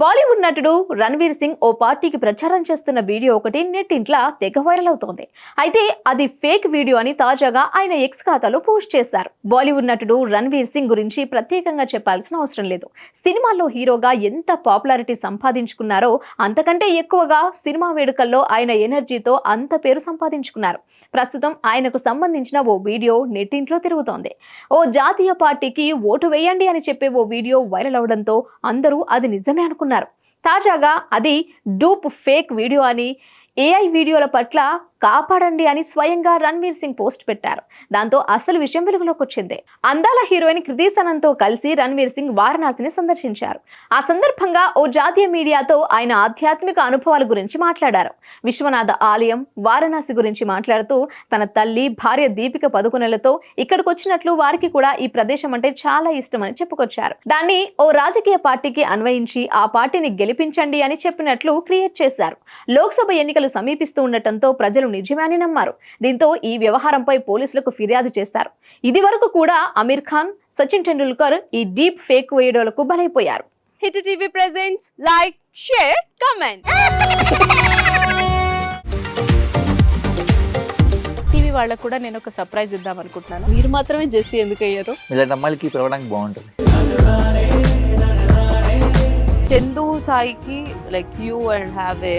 బాలీవుడ్ నటుడు రణ్వీర్ సింగ్ ఓ పార్టీకి ప్రచారం చేస్తున్న వీడియో ఒకటి నెట్టింట్లా తెగ వైరల్ అవుతోంది. అయితే అది ఫేక్ వీడియో అని తాజాగా ఆయన ఎక్స్ ఖాతాలో పోస్ట్ చేశారు. బాలీవుడ్ నటుడు రణ్వీర్ సింగ్ గురించి ప్రత్యేకంగా చెప్పాల్సిన అవసరం లేదు. సినిమాల్లో హీరోగా ఎంత పాపులారిటీ సంపాదించుకున్నారో అంతకంటే ఎక్కువగా సినిమా వేడుకల్లో ఆయన ఎనర్జీతో అంత పేరు సంపాదించుకున్నారు. ప్రస్తుతం ఆయనకు సంబంధించిన ఓ వీడియో నెట్టింట్లో తిరుగుతోంది. ఓ జాతీయ పార్టీకి ఓటు వేయండి అని చెప్పే ఓ వీడియో వైరల్ అవడంతో అందరూ అది నిజమే అనుకున్నారు. తాజాగా అది డూప్ ఫేక్ వీడియో అని ఏఐ వీడియోల పట్ల కాపాడండి అని స్వయంగా రణ్వీర్ సింగ్ పోస్ట్ పెట్టారు. దాంతో అసలు విషయం వెలుగులోకి వచ్చింది. అందాల హీరోయిన్ కృతి సనంతో కలిసి రణ్వీర్ సింగ్ వారణాసిని సందర్శించారు. ఆ సందర్భంగా ఓ జాతీయ మీడియాతో ఆయన ఆధ్యాత్మిక అనుభవాల గురించి మాట్లాడారు. విశ్వనాథ ఆలయం వారణాసి గురించి మాట్లాడుతూ తన తల్లి భార్య దీపిక పదుకునలతో ఇక్కడికి వచ్చినట్లు వారికి కూడా ఈ ప్రదేశం అంటే చాలా ఇష్టమని చెప్పుకొచ్చారు. దాన్ని ఓ రాజకీయ పార్టీకి అన్వయించి ఆ పార్టీని గెలిపించండి అని చెప్పినట్లు క్రియేట్ చేశారు. లోక్సభ ఎన్నికలు సమీపిస్తూ ఉండటంతో ప్రజలు నిజమే అని నమ్మారు. దీంతో ఈ వ్యవహారంపై పోలీసులకు ఫిర్యాదు చేశారు. ఇది వరకు కూడా అమీర్ ఖాన్ సచిన్ టెండూల్కర్ ఈ డీప్ ఫేక్ వీడియోలకు బలైపోయారు. Hit TV presents like share comment. TV వాళ్ళకు కూడా నేను ఒక సర్ప్రైజ్ ఇద్దాం అనుకుంటున్నాను. మీరు మాత్రమే జెస్సీ ఎందుకు అయ్యారు ఇలాంటి అమ్మాయిలకి పిలవడానికి బాగుంటుంది. చందు సాయికి like you and have a